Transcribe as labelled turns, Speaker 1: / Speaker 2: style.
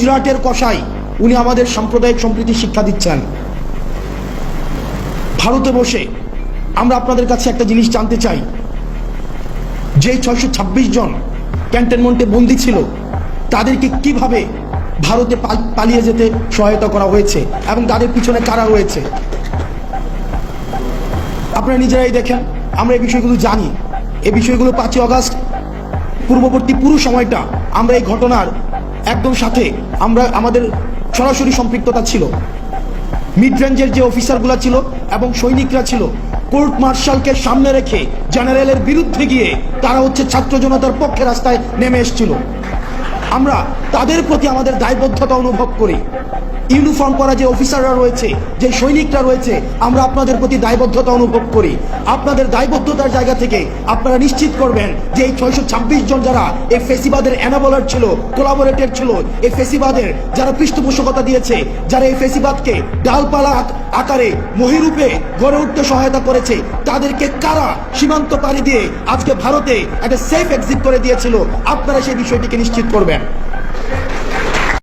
Speaker 1: গুজরাটের কষাই উনি আমাদের সাম্প্রদায়িক সম্প্রীতি শিক্ষা দিচ্ছেন। ভারতে বসে আমরা আপনাদের কাছে একটা জিনিস জানতে চাই। যে ছয়শো ছাব্বিশ জন ক্যান্টনমেন্টে বন্দী ছিল, তাদেরকে কীভাবে ভারতে পালিয়ে যেতে সহায়তা করা হয়েছে এবং তাদের পিছনে কারা রয়েছে? আপনারা নিজেরাই দেখেন, আমরা এই বিষয়গুলো জানি। এই বিষয়গুলো পাঁচই অগাস্ট, পূর্ববর্তী পুরো সময়টা আমরা এই ঘটনার একদম সাথে আমরা আমাদের সরাসরি সম্পৃক্ততা ছিল। মিড রেঞ্জের যে অফিসারগুলো ছিল এবং সৈনিকরা ছিল, কোর্ট মার্শালকে সামনে রেখে জেনারেলের বিরুদ্ধে গিয়ে তারা হচ্ছে ছাত্র জনতার পক্ষে রাস্তায় নেমে এসেছিল। আমরা তাদের প্রতি আমাদের দায়বদ্ধতা অনুভব করি। ইউনিফর্ম পরা যে অফিসাররা রয়েছে, যে সৈনিকরা রয়েছে, আমরা আপনাদের প্রতি দায়বদ্ধতা অনুভব করি। আপনাদের দায়বদ্ধতার জায়গা থেকে আপনারা নিশ্চিত করবেন যে এই ছয়শো ছাব্বিশ জন যারা এই ফেসিবাদের অ্যানাবলার ছিল কোলাবোরেটেড ছিল, এই ফেসিবাদের যারা পৃষ্ঠপোষকতা দিয়েছে, যারা এই ফেসিবাদকে ডালপালা আকারে মহিরূপে গড়ে উঠতে সহায়তা করেছে, তাদেরকে কারা সীমান্ত পাড়ি দিয়ে আজকে ভারতে একটা সেফ এক্সিট করে দিয়েছিল, আপনারা সেই বিষয়টিকে নিশ্চিত করবেন।